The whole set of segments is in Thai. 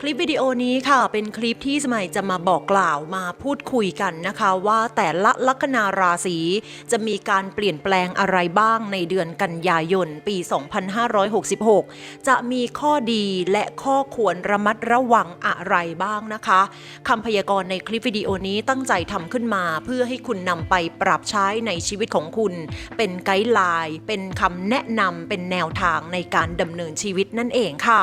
คลิปวิดีโอนี้ค่ะ เป็นคลิปที่สมัยจะมาบอกกล่าวมาพูดคุยกันนะคะ ว่าแต่ละลัคนาราศีจะมีการเปลี่ยนแปลงอะไรบ้างในเดือนกันยายนปี 2566 จะมีข้อดีและข้อควรระมัดระวังอะไรบ้างนะคะคำพยากรณ์ในคลิปวิดีโอนี้ตั้งใจทำขึ้นมา เพื่อให้คุณนำไปปรับใช้ในชีวิตของคุณ เป็นไกด์ไลน์เป็นคำแนะนำเป็นแนวทางในการดำเนินชีวิตนั่นเองค่ะ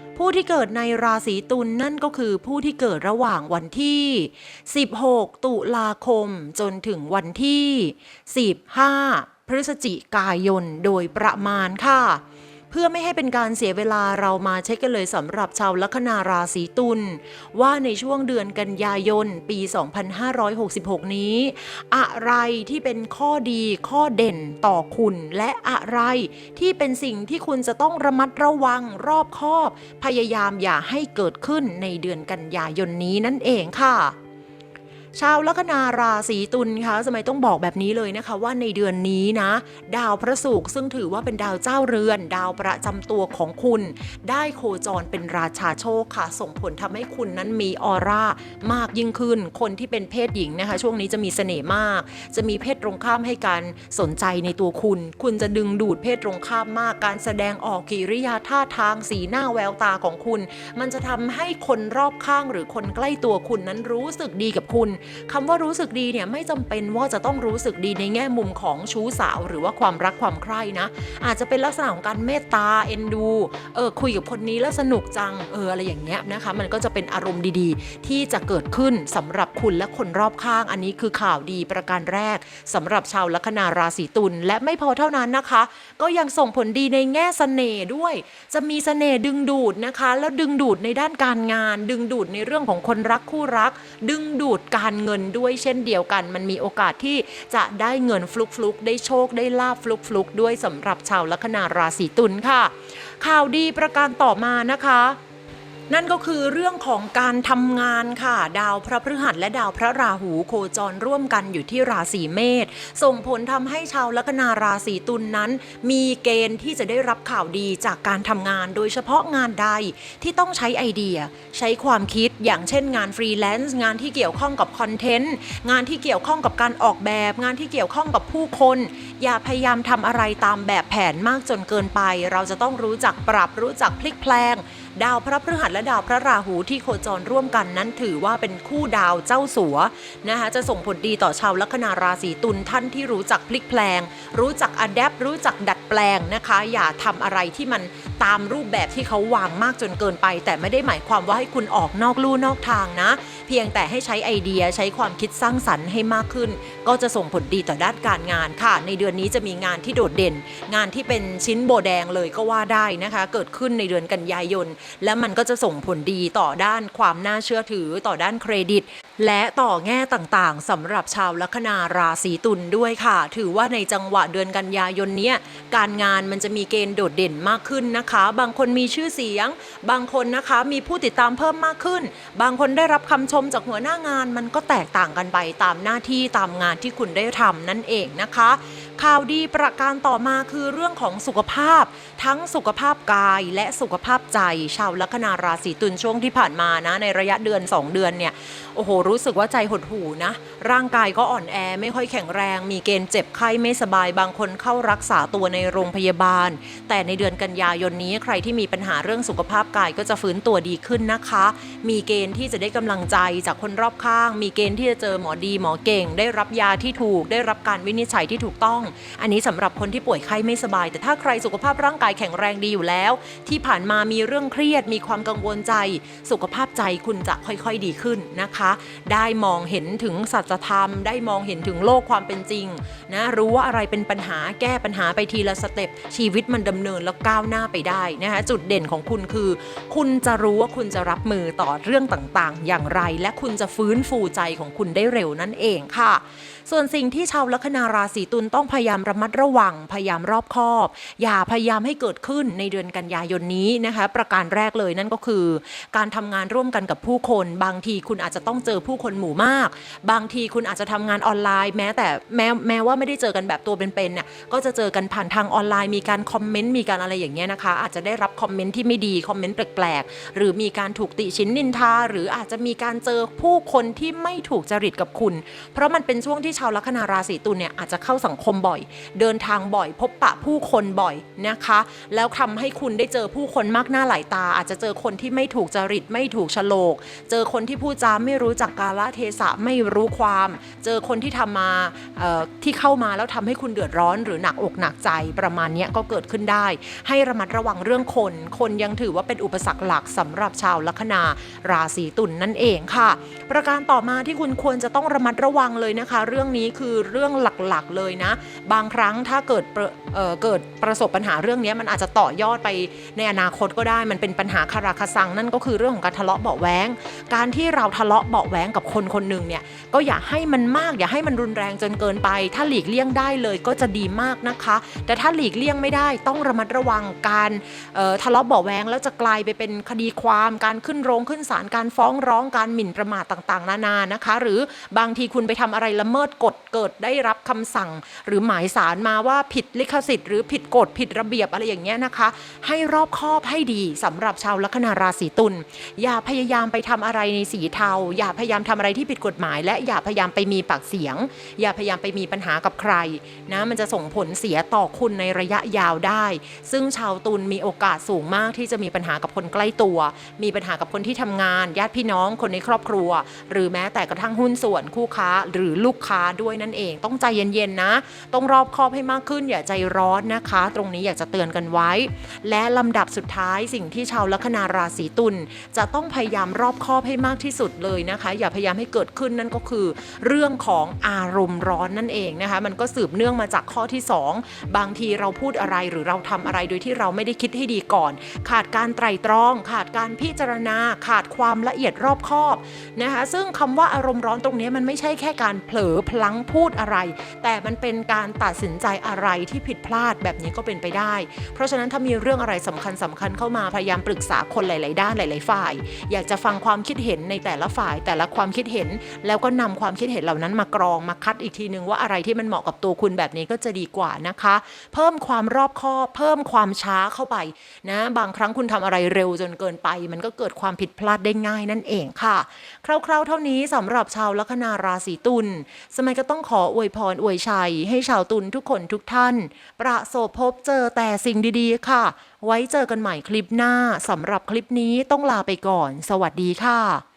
ผู้ที่เกิดในราศีตุลนนั่นก็คือผู้ที่เกิดระหว่างวันที่ 16 ตุลาคมจนถึงวันที่ 15 พฤศจิกายนโดยประมาณค่ะ เพื่อไม่ให้เป็นการเสียเวลาเรามาเช็คกันเลยสำหรับชาวลัคนาราศีตุลว่าในช่วงเดือนกันยายนปี 2566 นี้ อะไรที่เป็นข้อดีข้อเด่นต่อคุณ และอะไรที่เป็นสิ่งที่คุณจะต้องระมัดระวังรอบคอบ พยายามอย่าให้เกิดขึ้นในเดือนกันยายนนี้นั่นเองค่ะ ชาวลัคนาราศีตุลคะสมัยต้องบอกแบบนี้เลยนะคะ ว่าในเดือนนี้นะ ดาวพระศุกร์ซึ่งถือว่าเป็นดาวเจ้าเรือน ดาวประจำตัวของคุณ ได้โคจรเป็นราชาโชคค่ะ ส่งผลทำให้คุณนั้นมีออร่ามากยิ่งขึ้น คนที่เป็นเพศหญิงนะคะ ช่วงนี้จะมีเสน่ห์มาก จะมีเพศตรงข้ามให้การสนใจในตัวคุณ คุณจะดึงดูดเพศตรงข้ามมาก การแสดงออกกิริยาท่าทางสีหน้าแววตาของคุณ มันจะทำให้คนรอบข้างหรือคนใกล้ตัวคุณนั้นรู้สึกดีกับคุณคำว่ารู้สึกดีเนี่ยไม่จำเป็นว่าจะต้องรู้สึกดีในแง่มุมของชู้สาว หรือว่าความรักความใคร่นะ อาจจะเป็นลักษณะของการเมตตาเอ็นดูเออคุยกับคนนี้แล้วสนุกจังเอออะไรอย่างเงี้ยนะคะมันก็จะเป็นอารมณ์ดีๆ ที่จะเกิดขึ้นสำหรับคุณและคนรอบข้าง อันนี้คือข่าวดีประการแรกสำหรับชาวลัคนาราศีตุลและไม่พอเท่านั้นนะคะ ก็ยังส่งผลดีในแง่เสน่ห์ด้วย จะมีเสน่ห์ดึงดูดนะคะ แล้วดึงดูดในด้านการงาน ดึงดูดในเรื่องของคนรักคู่รัก ดึงดูดการเงินด้วยเช่นเดียวกัน มันมีโอกาสที่จะได้เงินฟลุกฟลุกๆได้โชคได้ลาบฟลุกฟลุกๆ ด้วยสำหรับชาวลัคนาราศีตุลค่ะ ข่าวดีประการต่อมานะคะ นั่นก็คือเรื่องของการทำงานค่ะ ดาวพระพฤหัสและดาวพระราหูโคจรร่วมกันอยู่ที่ราศีเมษส่งผลทำให้ชาวลัคนาราศีตุลนนั้น มีเกณฑ์ที่จะได้รับข่าวดีจากการทำงาน โดยเฉพาะงานใดที่ต้องใช้ไอเดีย ใช้ความคิดอย่างเช่นงานฟรีแลนซ์งานที่เกี่ยวข้องกับคอนเทนต์งานที่เกี่ยวข้องกับการออกแบบ งานที่เกี่ยวข้องกับผู้คน อย่าพยายามทำอะไรตามแบบแผนมากจนเกินไป เราจะต้องรู้จักปรับรู้จักพลิกแพลง ดาวพระพฤหัสและดาวพระราหูที่โคจรร่วมกันนั้นถือว่าเป็นคู่ดาวเจ้าสัวนะคะจะส่งผลดีต่อชาวลัคนาราศีตุลท่านที่รู้จักพลิกแพลง รู้จักอัดแอปรู้จักดัดแปลงนะคะ อย่าทำอะไรที่มันตามรูปแบบที่เขาวางมากจนเกินไป แต่ไม่ได้หมายความว่าให้คุณออกนอกลู่นอกทางนะ เพียงแต่ให้ใช้ไอเดียใช้ความคิดสร้างสรรค์ให้มากขึ้น ก็จะส่งผลดีต่อด้านการงานค่ะ ในเดือนนี้จะมีงานที่โดดเด่น งานที่เป็นชิ้นโบแดงเลยก็ว่าได้นะคะ เกิดขึ้นในเดือนกันยายนและมันก็จะส่งผลดีต่อด้านความน่าเชื่อถือต่อด้านเครดิต และต่อแง่ต่างๆสำหรับชาวลัคนาราศีตุลด้วยค่ะ ถือว่าในจังหวะเดือนกันยายนนี้การงานมันจะมีเกณฑ์โดดเด่นมากขึ้นนะคะ บางคนมีชื่อเสียง บางคนนะคะมีผู้ติดตามเพิ่มมากขึ้น บางคนได้รับคำชมจากหัวหน้างานมันก็แตกต่างกันไปตามหน้าที่ตามงานที่คุณได้ทำนั่นเองนะคะ ข่าวดีประการต่อมาคือเรื่องของสุขภาพ ทั้งสุขภาพกายและสุขภาพใจ ชาวลัคนาราศีตุลช่วงที่ผ่านมานะ ในระยะเดือน 2 เดือนเนี่ยโอ้โห รู้สึกว่าใจหดหูนะ ร่างกายก็อ่อนแอไม่ค่อยแข็งแรง มีเกณฑ์เจ็บไข้ไม่สบายบางคนเข้ารักษาตัวในโรงพยาบาล แต่ในเดือนกันยายนนี้ใครที่มีปัญหาเรื่องสุขภาพกายก็จะฟื้นตัวดีขึ้นนะคะ มีเกณฑ์ที่จะได้กำลังใจจากคนรอบข้าง มีเกณฑ์ที่จะเจอหมอดีหมอเก่ง ได้รับยาที่ถูก ได้รับการวินิจฉัยที่ถูกต้องอันนี้สำหรับคนที่ป่วยไข้ไม่สบาย แต่ถ้าใครสุขภาพร่างกายแข็งแรงดีอยู่แล้ว ที่ผ่านมามีเรื่องเครียด มีความกังวลใจ สุขภาพใจคุณจะค่อยๆดีขึ้นนะคะ ได้มองเห็นถึงสัจธรรม ได้มองเห็นถึงโลกความเป็นจริงนะรู้ว่าอะไรเป็นปัญหาแก้ปัญหาไปทีละสเต็ปชีวิตมันดำเนินแล้วก้าวหน้าไปได้นะคะจุดเด่นของคุณคือ คุณจะรู้ว่าคุณจะรับมือต่อเรื่องต่างๆ อย่างไร และคุณจะฟื้นฟูใจของคุณได้เร็วนั่นเองค่ะ ส่วนสิ่งที่ชาวลัคนาราศีตุลต้องพยายามระมัดระวัง พยายามรอบคอบ อย่าพยายามให้เกิดขึ้นในเดือนกันยายนนี้นะคะ ประการแรกเลยนั่นก็คือ การทำงานร่วมกันกับผู้คน บางทีคุณอาจจะต้องเจอผู้คนหมู่มาก บางทีคุณอาจจะทำงานออนไลน์ แม้แต่แม้แม้ว่าไม่ได้เจอกันแบบตัวเป็นๆเนี่ยก็จะเจอกันผ่านทางออนไลน์มีการคอมเมนต์มีการอะไรอย่างเงี้ยนะคะ อาจจะได้รับคอมเมนต์ที่ไม่ดีคอมเมนต์แปลกๆหรือมีการถูกติชินนินทา หรืออาจจะมีการเจอผู้คนที่ไม่ถูกจริตกับคุณ เพราะมันเป็นช่วงที่ชาวลัคนาราศีตุลเนี่ยอาจจะเข้าสังคมบ่อย เดินทางบ่อย พบปะผู้คนบ่อยนะคะ แล้วทำให้คุณได้เจอผู้คนมากหน้าหลายตา อาจจะเจอคนที่ไม่ถูกจริตไม่ถูกโฉลก เจอคนที่พูดจาไม่รู้จักกาลเทศะไม่รู้ความ เจอคนที่ทำมาที่เข้ามาแล้วทำให้คุณเดือดร้อน หรือหนักอกหนักใจประมาณนี้ก็เกิดขึ้นได้ ให้ระมัดระวังเรื่องคน คนยังถือว่าเป็นอุปสรรคหลักสำหรับชาวลัคนาราศีตุลนนั่นเองค่ะ ประการต่อมาที่คุณควรจะต้องระมัดระวังเลยนะคะเรื่องื่องนี้คือเรื่องหลักๆเลยนะ บางครั้งถ้าเกิดเเกิดประสบปัญหาเรื่องนี้มันอาจจะต่อยอดไปในอนาคตก็ได้ มันเป็นปัญหาคาราคาซังนั่นก็คือเรื่องของการทะเลาะเบาแว้งการที่เราทะเลาะเบาแว้งกับคนคนหนึ่งเนี่ยก็อย่าให้มันมาก อย่าให้มันรุนแรงจนเกินไป ถ้าหลีกเลี่ยงได้เลยก็จะดีมากนะคะ แต่ถ้าหลีกเลี่ยงไม่ได้ต้องระมัดระวังการทะเลาะเบาแว้งแล้วจะกลายไปเป็นคดีความการขึ้นโรงขึ้นศาลการฟ้องร้องการหมิ่นประมาทต่างๆ นานานะคะ หรือบางทีคุณไปทำอะไรละเมิดกฎเกิดได้รับคำสั่ง หรือหมายสารมาว่าผิดลิขสิทธิ์หรือผิดกฎผิดระเบียบอะไรอย่างเงี้ยนะคะ ให้รอบคอบให้ดีสำหรับชาวลัคนาราศีตุลอย่าพยายามไปทำอะไรในสีเทา อย่าพยายามทำอะไรที่ผิดกฎหมาย และอย่าพยายามไปมีปากเสียง อย่าพยายามไปมีปัญหากับใครนะมันจะส่งผลเสียต่อคุณในระยะยาวได้ ซึ่งชาวตุลมีโอกาสสูงมากที่จะมีปัญหากับคนใกล้ตัว มีปัญหากับคนที่ทำงาน ญาติพี่น้องคนในครอบครัว หรือแม้แต่กระทั่งหุ้นส่วนคู่ค้าหรือลูกค้าด้วยนั่นเอง ต้องใจเย็นๆนะ ต้องรอบคอบให้มากขึ้นอย่าใจร้อนนะคะ ตรงนี้อยากจะเตือนกันไว้ และลำดับสุดท้ายสิ่งที่ชาวลัคนาราศีตุลจะต้องพยายามรอบคอบให้มากที่สุดเลยนะคะ อย่าพยายามให้เกิดขึ้นนั่นก็คือ เรื่องของอารมณ์ร้อนนั่นเองนะคะ มันก็สืบเนื่องมาจากข้อที่ 2 บางทีเราพูดอะไรหรือเราทำอะไรโดยที่เราไม่ได้คิดให้ดีก่อน ขาดการไตร่ตรอง ขาดการพิจารณา ขาดความละเอียดรอบคอบนะคะ ซึ่งคำว่าอารมณ์ร้อนตรงนี้มันไม่ใช่แค่การเผลอพพลั้งพูดอะไร แต่มันเป็นการตัดสินใจอะไรที่ผิดพลาดแบบนี้ก็เป็นไปได้ เพราะฉะนั้นถ้ามีเรื่องอะไรสำคัญสำคัญเข้ามาพยายามปรึกษาคนหลาย ๆ ด้านหลาย ๆ ฝ่าย อยากจะฟังความคิดเห็นในแต่ละฝ่าย แต่ละความคิดเห็น แล้วก็นำความคิดเห็นเหล่านั้นมากรองมาคัดอีกทีนึงว่าอะไรที่มันเหมาะกับตัวคุณแบบนี้ก็จะดีกว่านะคะ เพิ่มความรอบคอบเพิ่มความช้าเข้าไปนะบางครั้งคุณทำอะไรเร็วจนเกินไป มันก็เกิดความผิดพลาดได้ง่ายนั่นเองค่ะ คร่าว ๆ เท่านี้สำหรับชาวลัคนาราศีตุลสมัยก็ต้องขออวยพรอวยชัย ให้ชาวตุลทุกคนทุกท่าน ประสบพบเจอแต่สิ่งดีๆค่ะ ไว้เจอกันใหม่คลิปหน้าสำหรับคลิปนี้ต้องลาไปก่อน สวัสดีค่ะ